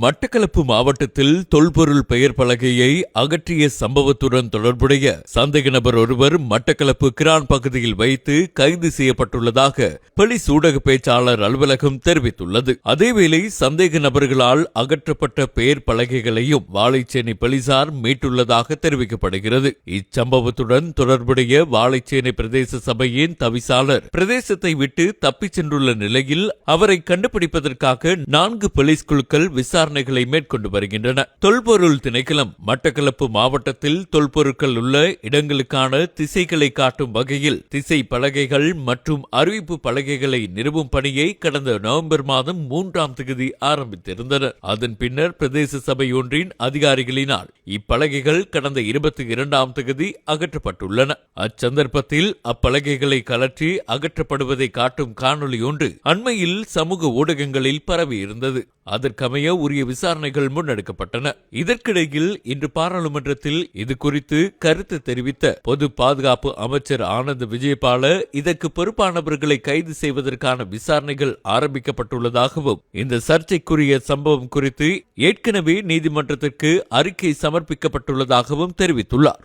மட்டக்களப்பு மாவட்டத்தில் தொல்பொருள் பெயர் பலகையை அகற்றிய சம்பவத்துடன் தொடர்புடைய சந்தேக நபர் ஒருவர் மட்டக்களப்பு கிரான் பகுதியில் வைத்து கைது செய்யப்பட்டுள்ளதாக போலீஸ் ஊடக பேச்சாளர் அலுவலகம் தெரிவித்துள்ளது. அதேவேளை சந்தேக நபர்களால் அகற்றப்பட்ட பெயர் பலகைகளையும் வாழைச்சேனை போலீசார் மீட்டுள்ளதாக தெரிவிக்கப்படுகிறது. இச்சம்பவத்துடன் தொடர்புடைய வாழைச்சேனை பிரதேச சபையின் தவிசாளர் பிரதேசத்தை விட்டு தப்பிச் சென்றுள்ள நிலையில் அவரை கண்டுபிடிப்பதற்காக நான்கு போலீஸ் குழுக்கள் விசாரணைகளை மேற்கொண்டு வருகின்றன. தொல்பொருள் திணைக்களம் மட்டக்களப்பு மாவட்டத்தில் தொல்பொருட்கள் உள்ள இடங்களுக்கான திசைகளை காட்டும் வகையில் திசை பலகைகள் மற்றும் அறிவிப்பு பலகைகளை நிறுவும் பணியை கடந்த நவம்பர் மாதம் மூன்றாம் தேதி ஆரம்பித்திருந்தனர் அதன் பின்னர் பிரதேச சபை ஒன்றின் அதிகாரிகளினால் இப்பலகைகள் கடந்த இருபத்தி இரண்டாம் தேதி அகற்றப்பட்டுள்ளன. அச்சந்தர்ப்பத்தில் அப்பலகைகளை கலற்றி அகற்றப்படுவதை காட்டும் காணொளி ஒன்று அண்மையில் சமூக ஊடகங்களில் பரவியிருந்தது. அதற்கமைய உரிய விசாரணைகள் முன்னெடுக்கப்பட்டன. இதற்கிடையில் இன்று பாராளுமன்றத்தில் இது குறித்து கருத்து தெரிவித்த பொது பாதுகாப்பு அமைச்சர் ஆனந்த் விஜயபால இதற்கு பொறுப்பானவர்களை கைது செய்வதற்கான விசாரணைகள் ஆரம்பிக்கப்பட்டுள்ளதாகவும் இந்த சர்ச்சைக்குரிய சம்பவம் குறித்து ஏற்கனவே நீதிமன்றத்திற்கு அறிக்கை சமர்ப்பிக்கப்பட்டுள்ளதாகவும் தெரிவித்துள்ளார்.